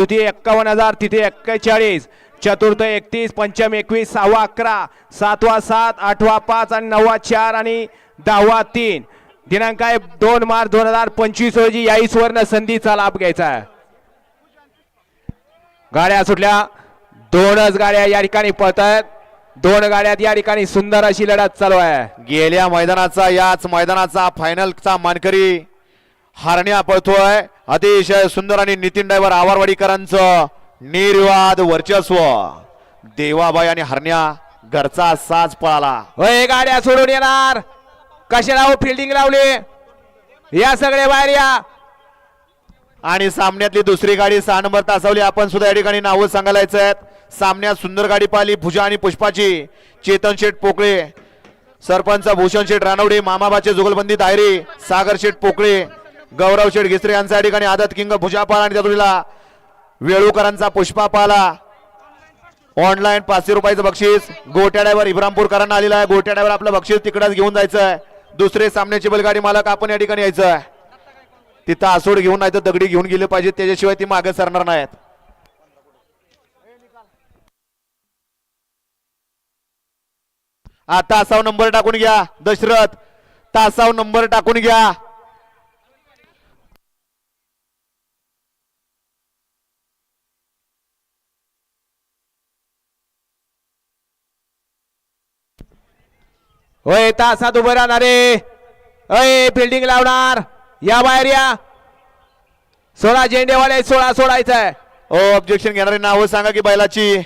द्वितीय एक्कावन्न हजार तिथे एक्केचाळीस. चतुर्थ एकतीस पंचम एकवीस सहावा अकरा सातवा सात आठवा पाच आणि नववा चार आणि दहावा तीन. दिनांक आहे दोन मार्च दोन हजार पंचवीस रोजी. याही सुवर्ण संधीचा लाभ घ्यायचा आहे. गाड्या सुटल्या. दोनच गाड्या या ठिकाणी पळत आहेत दोन गाड्यात या ठिकाणी सुंदर अशी लढत चालू आहे. गेल्या मैदानाचा याच मैदानाचा फायनलचा मानकरी हारण्या पळतोय. अतिशय सुंदर आणि नितीन ड्रायव्हर आवारवाडीकरांचं निर्वाद वर्चस्व. देवाबाई आणि हरण्या घरचा साज पळाला. होय गाड्या सोडून येणार. कशाला हो फिल्डिंग लावली? या सगळे बाहेर या. आणि सामन्यातली दुसरी गाडी सहा नंबर तासावली. आपण सुद्धा या ठिकाणी नावं सांगायचं आहेत सामन्यात सुंदर गाडी पाहिली. पूजा आणि पुष्पाची. चेतन शेठ पोकळे. सरपंच भूषण शेठ रानवडे. मामाबाचे जुगलबंदी दायरे. सागर शेठ पोकळे. गौरव शेठ घिसरे यांचा या ठिकाणी आदत किंग भुजापाल आणि त्यातुलीला वेळूकरांचा पुष्पा पाला ऑनलाईन पाचशे रुपयाचं बक्षीस. गोट्या ड्रायव्हर इब्रामपूरकरांना आलेला आहे. गोट्या ड्रायव्हर आपलं बक्षीस तिकडंच घेऊन जायचं आहे दुसरे सामन्याची बैलगाडी मालक आपण या ठिकाणी यायचं आहे तिथं आसोड घेऊन नाही तर दगडी घेऊन गेले पाहिजे त्याच्याशिवाय ती मागे सरणार नाहीत. हा तासाव नंबर टाकून घ्या. दशरथ तासाव नंबर टाकून घ्या. होय तासात उभं राहणार रे अय फिल्डिंग लावणार. या बाहेर या. सोळा झेंडेवाले सोळा सोडायचं आहे ओ ऑब्जेक्शन घेणारी नावं सांगा की बैलाची.